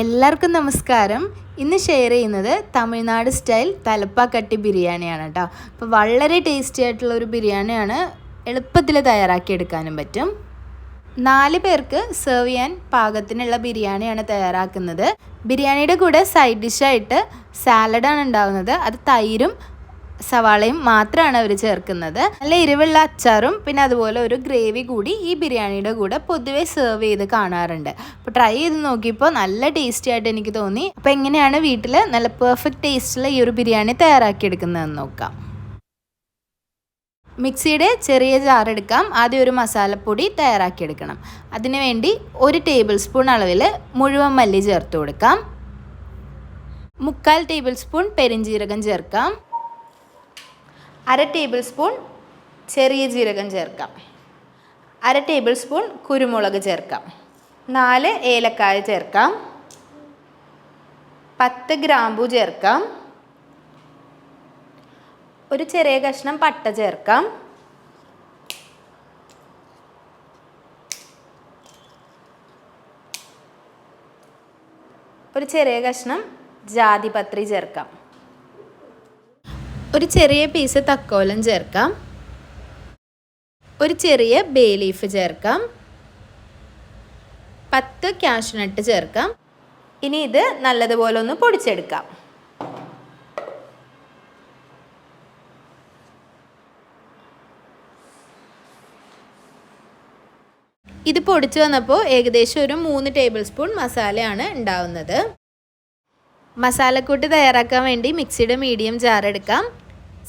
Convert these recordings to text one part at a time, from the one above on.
എല്ലാവർക്കും നമസ്കാരം. ഇന്ന് ഷെയർ ചെയ്യുന്നത് തമിഴ്നാട് സ്റ്റൈൽ തലപ്പാക്കട്ടി ബിരിയാണിയാണ് കേട്ടോ. അപ്പോൾ വളരെ ടേസ്റ്റി ആയിട്ടുള്ള ഒരു ബിരിയാണിയാണ് എളുപ്പത്തിൽ തയ്യാറാക്കിയെടുക്കാനും പറ്റും. നാല് പേർക്ക് സെർവ് ചെയ്യാൻ പാകത്തിനുള്ള ബിരിയാണിയാണ് തയ്യാറാക്കുന്നത്. ബിരിയാണിയുടെ കൂടെ സൈഡ് ഡിഷായിട്ട് സാലഡാണ് ഉണ്ടാകുന്നത് അത് തൈരും സവാളയും മാത്രമാണ് അവർ ചേർക്കുന്നത്. നല്ല എരിവുള്ള അച്ചാറും പിന്നെ അതുപോലെ ഒരു ഗ്രേവി കൂടി ഈ ബിരിയാണിയുടെ കൂടെ പൊതുവേ സെർവ് ചെയ്ത് കാണാറുണ്ട്. അപ്പോൾ ട്രൈ ചെയ്ത് നോക്കിയപ്പോൾ നല്ല ടേസ്റ്റി ആയിട്ട് എനിക്ക് തോന്നി. അപ്പോൾ എങ്ങനെയാണ് വീട്ടിൽ നല്ല പെർഫെക്റ്റ് ടേസ്റ്റുള്ള ഈ ഒരു ബിരിയാണി തയ്യാറാക്കിയെടുക്കുന്നതെന്ന് നോക്കാം. മിക്സിയുടെ ചെറിയ ജാർ എടുക്കാം. ആദ്യം ഒരു മസാലപ്പൊടി തയ്യാറാക്കിയെടുക്കണം. അതിന് വേണ്ടി ഒരു ടേബിൾ സ്പൂൺ അളവിൽ മുഴുവൻ മല്ലി ചേർത്ത് കൊടുക്കാം. മുക്കാൽ ടേബിൾ സ്പൂൺ പെരിഞ്ജീരകം ചേർക്കാം. അര ടേബിൾ സ്പൂൺ ചെറിയ ജീരകം ചേർക്കാം. അര ടേബിൾ സ്പൂൺ കുരുമുളക് ചേർക്കാം. നാല് ഏലക്കായ ചേർക്കാം. പത്ത് ഗ്രാമ്പു ചേർക്കാം. ഒരു ചെറിയ കഷ്ണം പട്ട ചേർക്കാം. ഒരു ചെറിയ കഷ്ണം ജാതിപത്രി ചേർക്കാം. ഒരു ചെറിയ പീസ് തക്കോലം ചേർക്കാം. ഒരു ചെറിയ ബേ ലീഫ് ചേർക്കാം. പത്ത് ക്യാഷ്നട്ട് ചേർക്കാം. ഇനി ഇത് നല്ലതുപോലെ ഒന്ന് പൊടിച്ചെടുക്കാം. ഇത് പൊടിച്ചു വന്നപ്പോൾ ഏകദേശം ഒരു മൂന്ന് ടേബിൾ സ്പൂൺ മസാലയാണ് ഉണ്ടാവുന്നത്. മസാലക്കൂട്ട് തയ്യാറാക്കാൻ വേണ്ടി മിക്സിയുടെ മീഡിയം ജാർ എടുക്കാം.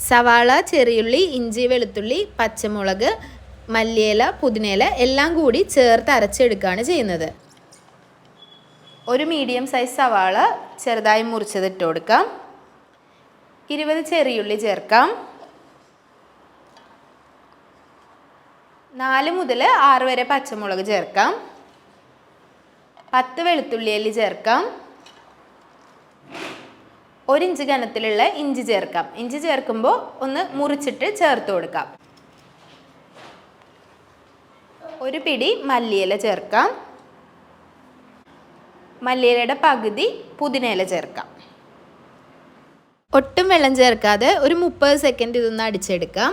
സവാള ചെറിയുള്ളി ഇഞ്ചി വെളുത്തുള്ളി പച്ചമുളക് മല്ലിയില പുതിനയില എല്ലാം കൂടി ചേർത്ത് അരച്ചെടുക്കുകയാണ് ചെയ്യുന്നത്. ഒരു മീഡിയം സൈസ് സവാള ചെറുതായി മുറിച്ചത് ഇട്ട് കൊടുക്കാം. ഇരുപത് ചെറിയുള്ളി ചേർക്കാം. നാല് മുതൽ ആറ് വരെ പച്ചമുളക് ചേർക്കാം. പത്ത് വെളുത്തുള്ളി അല്ലി ചേർക്കാം. ഒരു ഇഞ്ച് കനത്തിലുള്ള ഇഞ്ചി ചേർക്കാം. ഇഞ്ചി ചേർക്കുമ്പോൾ ഒന്ന് മുറിച്ചിട്ട് ചേർത്ത് കൊടുക്കാം. ഒരു പിടി മല്ലിയില ചേർക്കാം. മല്ലിയിലയുടെ പകുതി പുതിനയില ചേർക്കാം. ഒട്ടും വെള്ളം ചേർക്കാതെ ഒരു മുപ്പത് സെക്കൻഡ് ഇതൊന്ന് അടിച്ചെടുക്കാം.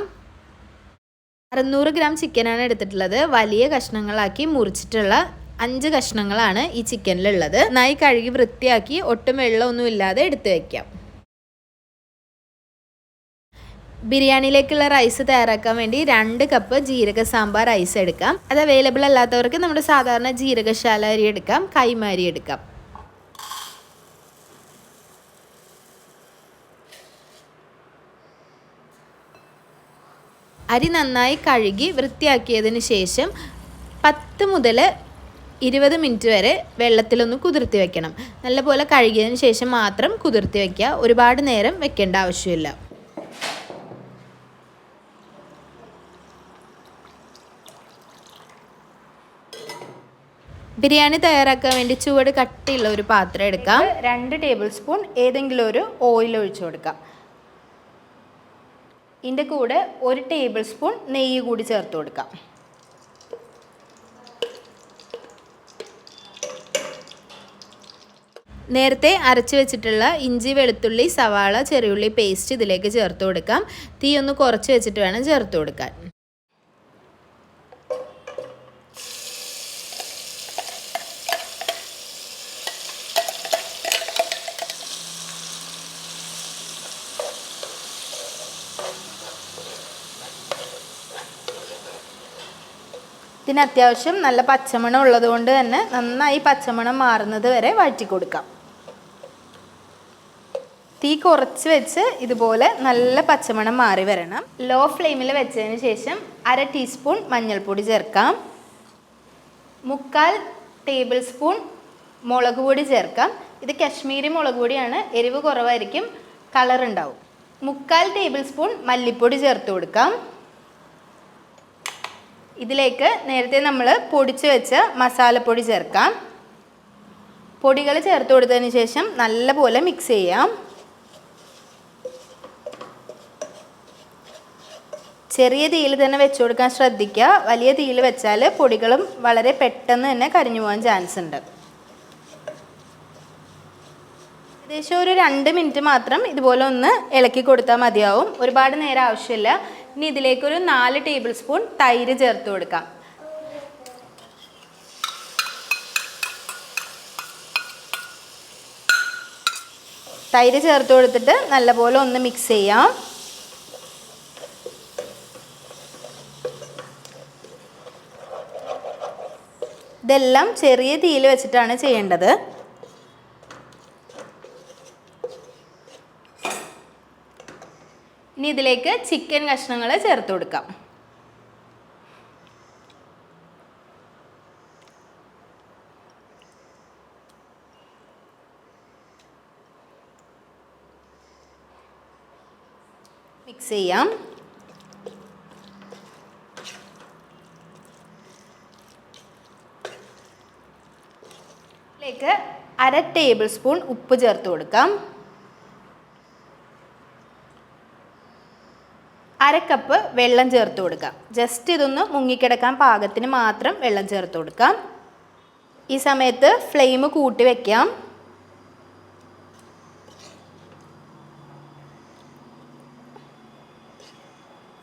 അറുന്നൂറ് ഗ്രാം ചിക്കനാണ് എടുത്തിട്ടുള്ളത്. വലിയ കഷ്ണങ്ങളാക്കി മുറിച്ചിട്ടുള്ള അഞ്ച് കഷ്ണങ്ങളാണ് ഈ ചിക്കനിലുള്ളത്. നന്നായി കഴുകി വൃത്തിയാക്കി ഒട്ടും വെള്ളമൊന്നും ഇല്ലാതെ എടുത്തു വയ്ക്കാം ബിരിയാണിയിലേക്കുള്ള റൈസ് തയ്യാറാക്കാൻ വേണ്ടി രണ്ട് കപ്പ് ജീരക സാമ്പാർ റൈസ് എടുക്കാം. അത് അവൈലബിൾ അല്ലാത്തവർക്ക് നമ്മുടെ സാധാരണ ജീരകശാല അരി എടുക്കാം കൈമാരി എടുക്കാം. അരി നന്നായി കഴുകി വൃത്തിയാക്കിയതിന് ശേഷം പത്ത് മുതൽ ഇരുപത് മിനിറ്റ് വരെ വെള്ളത്തിലൊന്ന് കുതിർത്തി വെക്കണം. നല്ലപോലെ കഴുകിയതിന് ശേഷം മാത്രം കുതിർത്തി വെക്കുക. ഒരുപാട് നേരം വെക്കേണ്ട ആവശ്യമില്ല. ബിരിയാണി തയ്യാറാക്കാൻ വേണ്ടി ചുവട് കട്ടിയുള്ള ഒരു പാത്രം എടുക്കാം. രണ്ട് ടേബിൾ സ്പൂൺ ഏതെങ്കിലും ഒരു ഓയിൽ ഒഴിച്ചു കൊടുക്കാം. ഇതിന്റെ കൂടെ ഒരു ടേബിൾ സ്പൂൺ നെയ്യ് കൂടി ചേർത്ത് കൊടുക്കാം. നേരത്തെ അരച്ച് വെച്ചിട്ടുള്ള ഇഞ്ചി വെളുത്തുള്ളി സവാള ചെറിയുള്ളി പേസ്റ്റ് ഇതിലേക്ക് ചേർത്ത് കൊടുക്കാം. തീ ഒന്ന് കുറച്ച് വെച്ചിട്ട് വേണം ചേർത്ത് കൊടുക്കാൻ. ഇതിന് അത്യാവശ്യം നല്ല പച്ചമണം ഉള്ളത് കൊണ്ട് തന്നെ നന്നായി പച്ചമണം മാറുന്നത് വരെ വഴറ്റി കൊടുക്കാം. തീ കുറച്ച് വെച്ച് ഇതുപോലെ നല്ല പച്ചമണം മാറി വരണം. ലോ ഫ്ലെയിമിൽ വെച്ചതിന് ശേഷം അര ടീസ്പൂൺ മഞ്ഞൾപ്പൊടി ചേർക്കാം. മുക്കാൽ ടേബിൾ സ്പൂൺ മുളക് പൊടി ചേർക്കാം. ഇത് കശ്മീരി മുളക് പൊടിയാണ്. എരിവ് കുറവായിരിക്കും. കളർ ഉണ്ടാവും. മുക്കാൽ ടേബിൾ സ്പൂൺ മല്ലിപ്പൊടി ചേർത്ത് കൊടുക്കാം. ഇതിലേക്ക് നേരത്തെ നമ്മൾ പൊടിച്ച് വെച്ച മസാലപ്പൊടി ചേർക്കാം. പൊടികൾ ചേർത്ത് കൊടുത്തതിന് ശേഷം നല്ലപോലെ മിക്സ് ചെയ്യാം. ചെറിയ തീയിൽ തന്നെ വെച്ചു കൊടുക്കാൻ ശ്രദ്ധിക്കുക. വലിയ തീയിൽ വെച്ചാൽ പൊടികളും വളരെ പെട്ടെന്ന് തന്നെ കരിഞ്ഞു പോകാൻ ചാൻസ് ഉണ്ട്. ഏകദേശം ഒരു രണ്ട് മിനിറ്റ് മാത്രം ഇതുപോലെ ഒന്ന് ഇളക്കി കൊടുത്താൽ മതിയാവും. ഒരുപാട് നേരം ആവശ്യമില്ല. ഇനി ഇതിലേക്കൊരു നാല് ടേബിൾ സ്പൂൺ തൈര് ചേർത്ത് കൊടുക്കാം. തൈര് ചേർത്ത് കൊടുത്തിട്ട് നല്ലപോലെ ഒന്ന് മിക്സ് ചെയ്യാം. ഇതെല്ലാം ചെറിയ തീയിൽ വെച്ചിട്ടാണ് ചെയ്യേണ്ടത്. ഇനി ഇതിലേക്ക് ചിക്കൻ കഷ്ണങ്ങൾ ചേർത്ത് കൊടുക്കാം. മിക്സ് ചെയ്യാം. ഇതിലേക്ക് അര ടേബിൾ സ്പൂൺ ഉപ്പ് ചേർത്ത് കൊടുക്കാം. അര കപ്പ് വെള്ളം ചേർത്ത് കൊടുക്കാം. ജസ്റ്റ് ഇതൊന്ന് മുങ്ങിക്കിടക്കാൻ പാകത്തിന് മാത്രം വെള്ളം ചേർത്ത് കൊടുക്കാം. ഈ സമയത്ത് ഫ്ലെയിം കൂട്ടി വയ്ക്കാം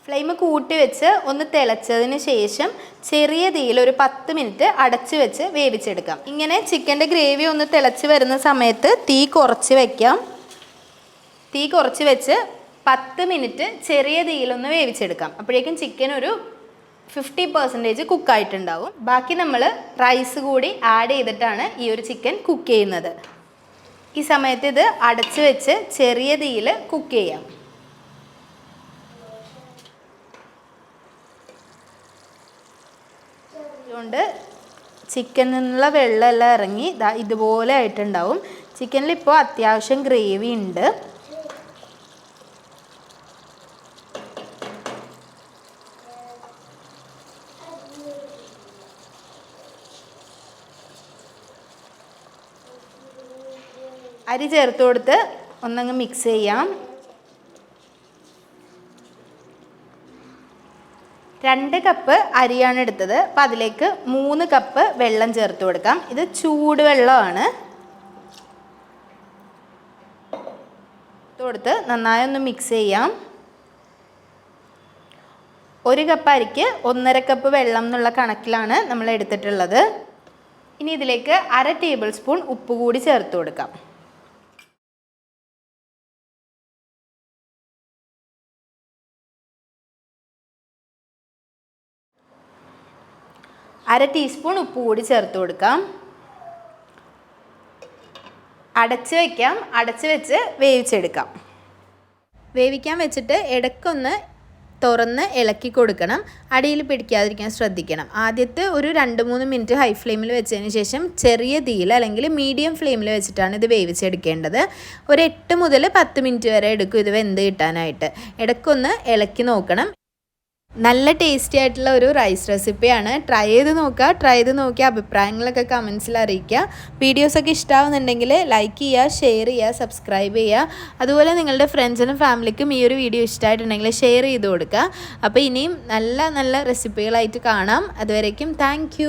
ഫ്ലെയിം കൂട്ടി വെച്ച് ഒന്ന് തിളച്ചതിന് ശേഷം ചെറിയ തീയിൽ ഒരു പത്ത് മിനിറ്റ് അടച്ച് വെച്ച് വേവിച്ചെടുക്കാം. ഇങ്ങനെ ചിക്കന്റെ ഗ്രേവി ഒന്ന് തിളച്ച് വരുന്ന സമയത്ത് തീ കുറച്ച് വയ്ക്കാം തീ കുറച്ച് വെച്ച് പത്ത് മിനിറ്റ് ചെറിയ തീയിലൊന്ന് വേവിച്ചെടുക്കാം. അപ്പോഴേക്കും ചിക്കൻ ഒരു ഫിഫ്റ്റി പെർസെന്റേജ് കുക്കായിട്ടുണ്ടാവും. ബാക്കി നമ്മൾ റൈസ് കൂടി ആഡ് ചെയ്തിട്ടാണ് ഈ ഒരു ചിക്കൻ കുക്ക് ചെയ്യുന്നത്. ഈ സമയത്ത് ഇത് അടച്ച് വെച്ച് ചെറിയ തീയിൽ കുക്ക് ചെയ്യാം. അതുകൊണ്ട് ചിക്കനിൽ നിന്നുള്ള വെള്ളമെല്ലാം ഇറങ്ങി ഇതാ ഇതുപോലെ ആയിട്ടുണ്ടാവും. ചിക്കനിൽ ഇപ്പോൾ അത്യാവശ്യം ഗ്രേവി ഉണ്ട്. അരി ചേർത്ത് കൊടുത്ത് ഒന്നങ്ങ് മിക്സ് ചെയ്യാം. രണ്ട് കപ്പ് അരിയാണ് എടുത്തത്. അപ്പം അതിലേക്ക് മൂന്ന് കപ്പ് വെള്ളം ചേർത്ത് കൊടുക്കാം. ഇത് ചൂടുവെള്ളമാണ് കൊടുത്ത് നന്നായി ഒന്ന് മിക്സ് ചെയ്യാം. ഒരു കപ്പ് അരിക്ക് ഒന്നര കപ്പ് വെള്ളം എന്നുള്ള കണക്കിലാണ് നമ്മൾ എടുത്തിട്ടുള്ളത്. ഇനി ഇതിലേക്ക് അര ടേബിൾ സ്പൂൺ ഉപ്പ് കൂടി ചേർത്ത് കൊടുക്കാം. അര ടീസ്പൂൺ ഉപ്പ് കൂടി ചേർത്ത് കൊടുക്കാം. അടച്ച് വയ്ക്കാം അടച്ച് വെച്ച് വേവിച്ചെടുക്കാം. വേവിക്കാൻ വെച്ചിട്ട് ഇടയ്ക്കൊന്ന് തുറന്ന് ഇളക്കി കൊടുക്കണം. അടിയിൽ പിടിക്കാതിരിക്കാൻ ശ്രദ്ധിക്കണം. ആദ്യത്തെ ഒരു രണ്ട് മൂന്ന് മിനിറ്റ് ഹൈ ഫ്ലെയിമിൽ വെച്ചതിന് ശേഷം ചെറിയ തീയിൽ അല്ലെങ്കിൽ മീഡിയം ഫ്ലെയിമിൽ വെച്ചിട്ടാണ് ഇത് വേവിച്ചെടുക്കേണ്ടത്. ഒരു എട്ട് മുതൽ പത്ത് മിനിറ്റ് വരെ എടുക്കും ഇത് വെന്ത് കിട്ടാനായിട്ട്. ഇടയ്ക്കൊന്ന് ഇളക്കി നോക്കണം. നല്ല ടേസ്റ്റി ആയിട്ടുള്ള ഒരു റൈസ് റെസിപ്പിയാണ് ട്രൈ ചെയ്ത് നോക്കുക. ട്രൈ ചെയ്ത് നോക്കിയ അഭിപ്രായങ്ങളൊക്കെ കമൻസിൽ അറിയിക്കുക. വീഡിയോസൊക്കെ ഇഷ്ടമാവുന്നുണ്ടെങ്കിൽ ലൈക്ക് ചെയ്യുക ഷെയർ ചെയ്യുക സബ്സ്ക്രൈബ് ചെയ്യുക. അതുപോലെ നിങ്ങളുടെ ഫ്രണ്ട്സിനും ഫാമിലിക്കും ഈ ഒരു വീഡിയോ ഇഷ്ടമായിട്ടുണ്ടെങ്കിൽ ഷെയർ ചെയ്ത് കൊടുക്കുക. അപ്പോൾ ഇനിയും നല്ല നല്ല റെസിപ്പികളായിട്ട് കാണാം. അതുവരേക്കും താങ്ക്